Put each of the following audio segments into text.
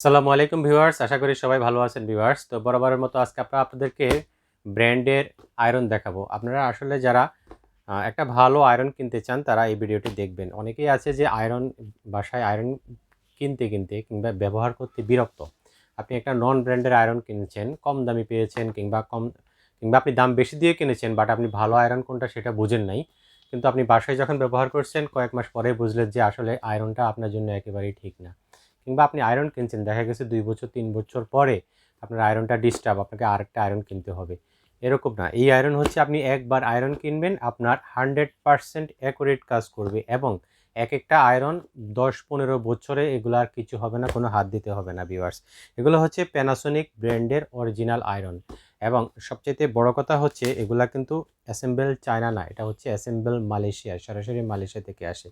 আসসালামু আলাইকুম ভিউয়ার্স, আশা করি সবাই ভালো আছেন ভিউয়ার্স। তো বরাবরের মতো আজকে আমরা আপনাদেরকে ব্র্যান্ডের আয়রন দেখাবো। আপনারা আসলে যারা একটা ভালো আয়রন কিনতে চান, তারা এই ভিডিওটি দেখবেন। অনেকেই আছে যে আয়রন, বাসায় আয়রন কিনতে কিনতে কিংবা ব্যবহার করতে বিরক্ত। আপনি একটা নন ব্র্যান্ডের আয়রন কিনেছেন, কম দামি পেয়েছেন কিংবা কম, কিংবা আপনি দাম বেশি দিয়ে কিনেছেন বাট আপনি ভালো আয়রন কোনটা সেটা বুঝেন নাই। কিন্তু আপনি বাসায় যখন ব্যবহার করছেন, কয়েক মাস পরে বুঝলেন যে আসলে আয়রনটা আপনার জন্য একেবারেই ঠিক না। কিংবা আপনি আয়রন কিনছেন, দেখা গেছে দুই বছর, তিন বছর পরে আপনার আয়রনটা ডিস্টার্ব আপনাকে আরেকটা আয়রন কিনতে হবে। এরকম না, এই আয়রন হচ্ছে আপনি একবার আয়রন কিনবেন, আপনার হান্ড্রেড পারসেন্ট অ্যাকুরেট কাজ করবে এবং এক একটা আয়রন দশ পনেরো বছরে এগুলো আর কিছু হবে না, কোনো হাত দিতে হবে না ভিউয়ার্স এগুলো হচ্ছে প্যানাসোনিক ব্র্যান্ডের অরিজিনাল আয়রন এবং সবচেয়ে বড় কথা হচ্ছে, এগুলা কিন্তু অ্যাসেম্বল চায়না না, এটা হচ্ছে অ্যাসেম্বল মালয়েশিয়া সরাসরি মালয়েশিয়া থেকে আসে।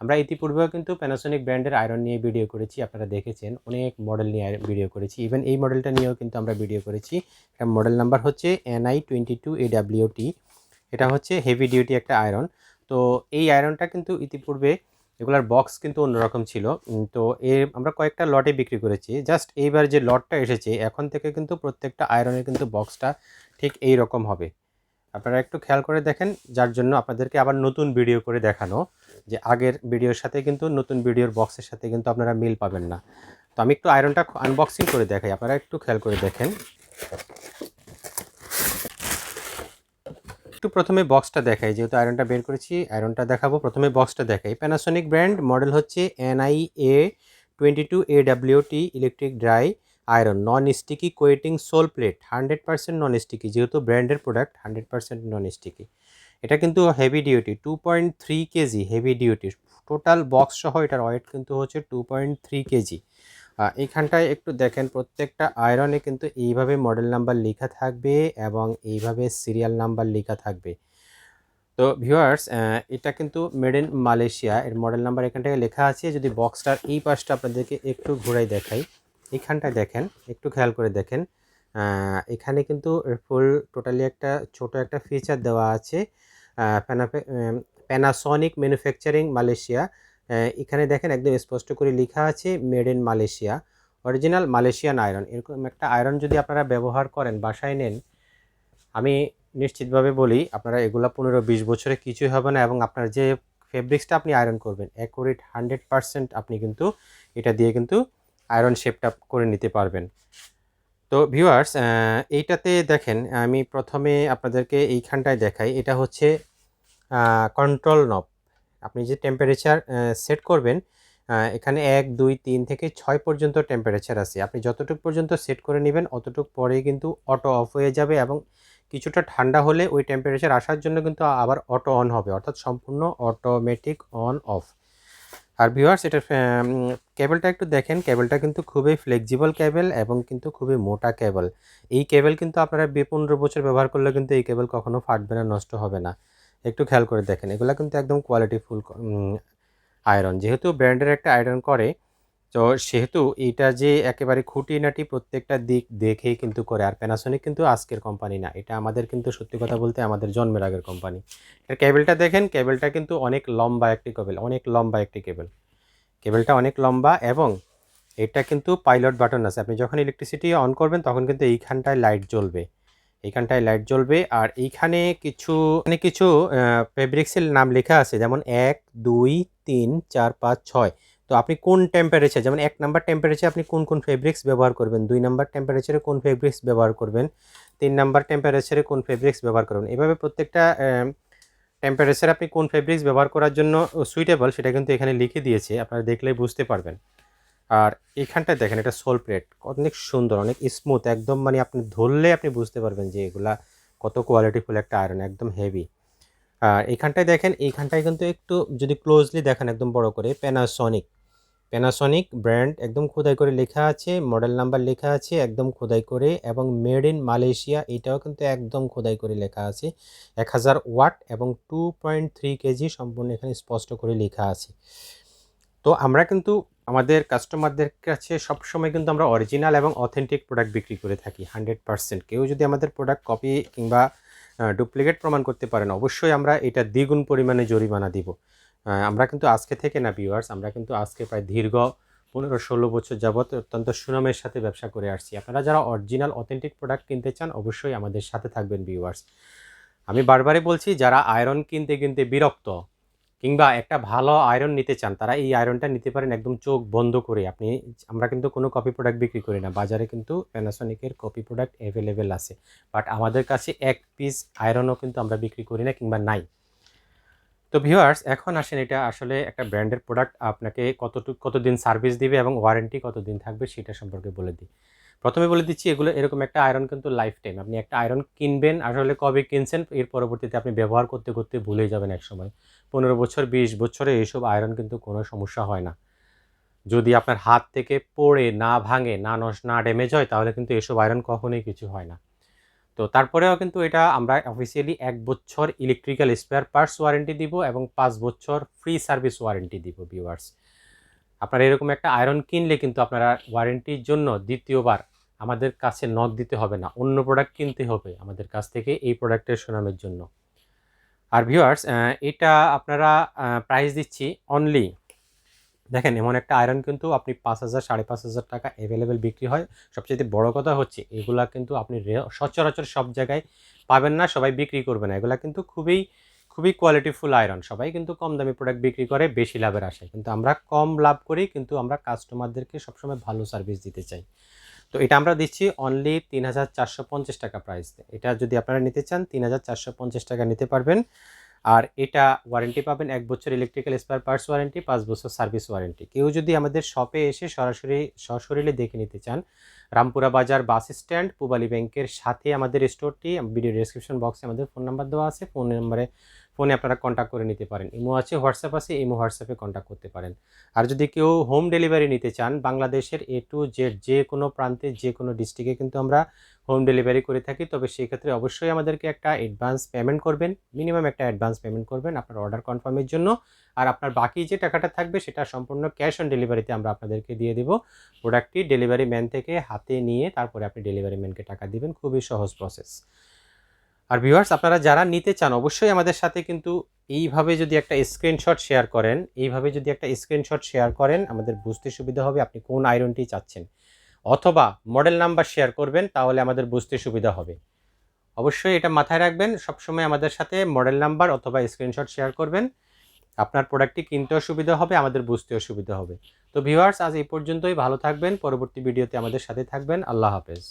আমরা ইতিপূর্বেও কিন্তু প্যানাসোনিক ব্র্যান্ডের আয়রন নিয়ে ভিডিও করেছি, আপনারা দেখেছেন, অনেক মডেল নিয়ে ভিডিও করেছি। ইভেন এই মডেলটা নিয়েও কিন্তু আমরা ভিডিও করেছি। এটা মডেল নাম্বার হচ্ছে এনআই টোয়েন্টি টু এডাব্লিউটি এটা হচ্ছে হেভি ডিউটি একটা আয়রন তো এই আয়রনটা কিন্তু ইতিপূর্বে এগুলার বক্স কিন্তু অন্যরকম ছিল। তো এর আমরা কয়েকটা লটে বিক্রি করেছি। জাস্ট এইবার যে লটটা এসেছে, এখন থেকে কিন্তু প্রত্যেকটা আয়রনের কিন্তু বক্সটা ঠিক এই রকম হবে। আপনারা একটু খেয়াল করে দেখেন, যার জন্য আপনাদেরকে আবার নতুন ভিডিও করে দেখানো যে আগের ভিডিওর সাথে কিন্তু নতুন ভিডিওর বক্সের সাথে কিন্তু আপনারা মিল পাবেন না। তো আমি একটু আয়রনটা আনবক্সিং করে দেখাই। আপনারা একটু খেয়াল করে দেখেন। একটু প্রথমে বক্সটা দেখাই, যেহেতু আয়রনটা বের করেছি আয়রনটা দেখাবো। প্রথমে বক্সটা দেখাই। প্যানাসোনিক ব্র্যান্ড মডেল হচ্ছে NI A twenty two A electric dry iron non sticky coating sole plate hundred percent non sticky যেহেতু ব্র্যান্ডের product hundred percent non sticky এটা কিন্তু heavy duty two point three KG heavy duty total box সহ এটার wait কিন্তু হচ্ছে two point three KG. এইখানটায় একটু দেখেন, প্রত্যেকটা আয়রনে কিন্তু এইভাবে মডেল নাম্বার লেখা থাকবে এবং এইভাবে সিরিয়াল নাম্বার লেখা থাকবে। তো ভিউয়ার্স এটা কিন্তু মেড ইন মালয়েশিয়া এর মডেল নাম্বার এখানটায় লেখা আছে। যদি বক্সটার এই পাশটা আপনাদেরকে একটু ঘুরাই দেখাই এইখানটায় দেখেন, একটু খেয়াল করে দেখেন এখানে কিন্তু ফুল টোটালি একটা ছোট একটা ফিচার দেওয়া আছে প্যানাসনিক ম্যানুফ্যাকচারিং মালয়েশিয়া এখানে দেখেন একদম স্পষ্ট করে লেখা আছে made in Malaysia original Malaysian iron এরকম একটা আয়রন যদি আপনারা ব্যবহার করেন, বাসায় নেন, আমি নিশ্চিতভাবে বলি, আপনারা এগুলো পনেরো বিশ বছরে কিছুই হবে না এবং আপনার যে ফেব্রিক্সটা আপনি আয়রন করবেন অ্যাকুরেট হান্ড্রেড পারসেন্ট আপনি কিন্তু এটা দিয়ে কিন্তু আয়রন শেপটা করে নিতে পারবেন। তো ভিউয়ার্স এইটাতে দেখেন, আমি প্রথমে আপনাদেরকে এইখানটায় দেখাই, এটা হচ্ছে কন্ট্রোল নব আপনি যে টেম্পারেচার সেট করবেন এখানে এক, দুই, তিন থেকে ছয় পর্যন্ত টেম্পারেচার আছে। আপনি যতটুকু পর্যন্ত সেট করে নেবেন, অতটুক পরেই কিন্তু অটো অফ হয়ে যাবে এবং কিছুটা ঠান্ডা হলে ওই টেম্পারেচার আসার জন্য কিন্তু আবার অটো অন হবে, অর্থাৎ সম্পূর্ণ অটোমেটিক অন অফ আর ভিউয়ার্স এটা কেবলটা একটু দেখেন কেবলটা কিন্তু খুবই ফ্লেক্সিবল কেবল এবং কিন্তু খুবই মোটা কেবল এই কেবল কিন্তু আপনারা পনেরো বছর ব্যবহার করলে কিন্তু এই কেবল কখনো ফাটবে না, নষ্ট হবে না। একটু খেয়াল করে দেখেন। এগুলো কিন্তু একদম কোয়ালিটি ফুল আয়রন যেহেতু ব্র্যান্ডের একটা আয়রন করে, তো সেহেতু এটা যে একেবারে খুঁটিনাটি প্রত্যেকটা দিক দেখেই কিন্তু করে। আর প্যানাসোনিক কিন্তু আজকের কোম্পানি না। এটা আমাদের কিন্তু সত্যি কথা বলতে আমাদের জন্মের আগের কোম্পানি এর কেবলটা দেখেন কেবলটা কিন্তু অনেক লম্বা একটি কেবল অনেক লম্বা একটি কেবল কেবলটা অনেক লম্বা এবং এটা কিন্তু পাইলট বাটন আছে। আপনি যখন ইলেকট্রিসিটি অন করবেন, তখন কিন্তু এইখানটায় লাইট জ্বলবে। এইখানটায় লাইট জ্বলবে। আর এইখানে কিছু, এখানে কিছু ফেব্রিক্সের নাম লেখা আছে, যেমন এক, দুই, তিন, চার, পাঁচ, ছয়। তো আপনি কোন টেম্পারেচার যেমন এক নাম্বার টেম্পারেচার আপনি কোন কোন ফেব্রিক্স ব্যবহার করবেন? দুই নাম্বার টেম্পারেচারে কোন ফেব্রিক্স ব্যবহার করবেন? তিন নাম্বার টেম্পারেচারে কোন ফেব্রিক্স ব্যবহার করবেন? এভাবে প্রত্যেকটা টেম্পারেচার আপনি কোন ফেব্রিক্স ব্যবহার করার জন্য সুইটেবল সেটা কিন্তু এখানে লিখে দিয়েছে। আপনারা দেখলেই বুঝতে পারবেন। আর এখানটায় দেখেন, এটা সোল প্লেট অনেক সুন্দর, অনেক স্মুথ একদম মানে আপনি ধরলে আপনি বুঝতে পারবেন যে এগুলা কত কোয়ালিটিফুল একটা আয়রন একদম হেভি আর এখানটায় দেখেন এইখানটায় কিন্তু একটু যদি ক্লোজলি দেখেন, একদম বড় করে প্যানাসনিক প্যানাসনিক ব্র্যান্ড একদম খোদাই করে লেখা আছে মডেল নাম্বার লেখা আছে, একদম খোদাই করে, এবং মেড ইন মালয়েশিয়া এটাও কিন্তু একদম খোদাই করে লেখা আছে। এক হাজার ওয়াট এবং টু পয়েন্ট থ্রি কেজি সম্পূর্ণ এখানে স্পষ্ট করে লেখা আছে। তো আমরা কিন্তু আমাদের কাস্টমারদের কাছে সবসময় কিন্তু আমরা অরিজিনাল এবং অথেন্টিক প্রোডাক্ট বিক্রি করে থাকি হান্ড্রেড পার্সেন্ট কেউ যদি আমাদের প্রোডাক্ট কপি কিংবা ডুপ্লিকেট প্রমাণ করতে পারেন অবশ্যই আমরা এটা দ্বিগুণ পরিমাণে জরিমানা দিব। আমরা কিন্তু আজকে থেকে না ভিউয়ার্স আমরা কিন্তু আজকে প্রায় দীর্ঘ পনেরো ষোলো বছর যাবত অত্যন্ত সুনামের সাথে ব্যবসা করে আসছি। আপনারা যারা অরিজিনাল অথেন্টিক প্রোডাক্ট কিনতে চান, অবশ্যই আমাদের সাথে থাকবেন ভিউয়ার্স আমি বারবারই বলছি, যারা আয়রন কিনতে কিনতে বিরক্ত কিংবা একটা ভালো আয়রন নিতে চান, তারা এই আয়রনটা নিতে পারেন একদম চোখ বন্ধ করে। আপনি আমরা কিন্তু কোনো কপি প্রোডাক্ট বিক্রি করি না, বাজারে কিন্তু প্যানাসনিকের কপি প্রোডাক্ট অ্যাভেলেবেল আছে। বাট আমাদের কাছে এক পিস আয়রনও কিন্তু আমরা বিক্রি করি না কিংবা নাই। তো ভিউয়ার্স এখন আসেন এটা আসলে একটা ব্র্যান্ডের প্রোডাক্ট আপনাকে কতটুকু, কতদিন সার্ভিস দিবে এবং ওয়ারেন্টি কতদিন থাকবে সেটা সম্পর্কে বলে দিই। প্রথমে বলে দিচ্ছি, এগুলো এরকম একটা আয়রন কিন্তু লাইফ টাইম আপনি একটা আয়রন কিনবেন, আসলে কবে কিনছেন, এর পরবর্তীতে আপনি ব্যবহার করতে করতে ভুলে যাবেন এক সময় পনেরো বছর, বিশ বছরে এইসব আয়রন কিন্তু কোনো সমস্যা হয় না। যদি আপনার হাত থেকে পড়ে, না ভাঙে, না নষ্ট না ড্যামেজ হয়, তাহলে কিন্তু এসব আয়রন কখনোই কিছু হয় না। তো তারপরেও কিন্তু এটা আমরা অফিসিয়ালি এক বছর ইলেকট্রিক্যাল স্পেয়ার পার্টস ওয়ারেন্টি দিব এবং পাঁচ বছর ফ্রি সার্ভিস ওয়ারেন্টি দিব ভিউয়ার্স আপনারা এরকম একটা আয়রন কিনলে কিন্তু আপনারা ওয়ারেন্টির জন্য দ্বিতীয়বার আমাদের কাছে নক দিতে হবে না, অন্য প্রোডাক্ট কিনতে হবে আমাদের কাছ থেকে এই প্রোডাক্টের সুনামের জন্য। আর ভিউয়ার্স এটা আপনারা প্রাইস দিচ্ছি অনলি দেখেন, এমন একটা আয়রন কিন্তু আপনি পাঁচ হাজার, সাড়ে পাঁচ হাজার টাকা অ্যাভেলেবেল বিক্রি হয়। সবচেয়ে বড় কথা হচ্ছে, এগুলা কিন্তু আপনি সচরাচর সব জায়গায় পাবেন না, সবাই বিক্রি করবে না। এগুলা কিন্তু খুবই খুবই কোয়ালিটিফুল আয়রন সবাই কিন্তু কম দামি প্রোডাক্ট বিক্রি করে, বেশি লাভের আশায়। কিন্তু আমরা কম লাভ করি কিন্তু আমরা কাস্টমারদেরকে সবসময় ভালো সার্ভিস দিতে চাই। তো এটা আমরা দিচ্ছি অনলি তিন হাজার চারশো পঞ্চাশ টাকা প্রাইস এটা যদি আপনারা নিতে চান, তিন হাজার চারশো পঞ্চাশ টাকা নিতে পারবেন। আর এটা ওয়ারেন্টি পাবেন এক বছর ইলেকট্রিক্যাল স্পেয়ার পার্টস ওয়ারেন্টি পাঁচ বছর সার্ভিস ওয়ারেন্টি কেউ যদি আমাদের শপে এসে সরাসরি, সশরীরে দেখে নিতে চান, রামপুরা বাজার বাস স্ট্যান্ড পুবালি ব্যাংকের সাথে আমাদের স্টোরটি ভিডিও ডিসক্রিপশন বক্সে আমাদের ফোন নাম্বার দেওয়া আছে। ফোন নাম্বারে ফোনে আপনারা কন্ট্যাক্ট করে নিতে পারেন। ইমো আছে, হোয়াটসঅ্যাপ আছে, ইমো হোয়াটসঅ্যাপে কন্ট্যাক্ট করতে পারেন। আর যদি কেউ হোম ডেলিভারি নিতে চান, বাংলাদেশের এ টু জেড যে কোনো প্রান্তে, যে কোনো ডিস্ট্রিক্টে কিন্তু আমরা হোম ডেলিভারি করে থাকি। তবে সেই ক্ষেত্রে অবশ্যই আমাদেরকে একটা অ্যাডভান্স পেমেন্ট করবেন। মিনিমাম একটা অ্যাডভান্স পেমেন্ট করবেন আপনার অর্ডার কনফার্মের জন্য। আর আপনার বাকি যে টাকাটা থাকবে, সেটা সম্পূর্ণ ক্যাশ অন ডেলিভারিতে আমরা আপনাদেরকে দিয়ে দিব। প্রোডাক্টটি ডেলিভারি ম্যান থেকে হাতে নিয়ে তারপরে আপনি ডেলিভারি ম্যানকে টাকা দিবেন। খুবই সহজ প্রসেস আর ভিউয়ার্স আপনারা যারা নিতে চান, অবশ্যই আমাদের সাথে কিন্তু এইভাবে যদি একটা স্ক্রিনশট শেয়ার করেন, এইভাবে যদি একটা স্ক্রিনশট শেয়ার করেন, আমাদের বুঝতে সুবিধা হবে আপনি কোন আয়রনটি চাচ্ছেন। অথবা মডেল নাম্বার শেয়ার করবেন, তাহলে আমাদের বুঝতে সুবিধা হবে। অবশ্যই এটা মাথায় রাখবেন, সবসময় আমাদের সাথে মডেল নাম্বার অথবা স্ক্রিনশট শেয়ার করবেন। আপনার প্রোডাক্টটি কিনতেও সুবিধা হবে, আমাদের বুঝতেও সুবিধা হবে। তো ভিউয়ার্স আজ এই পর্যন্তই, ভালো থাকবেন, পরবর্তী ভিডিওতে আমাদের সাথে থাকবেন, আল্লাহ হাফেজ।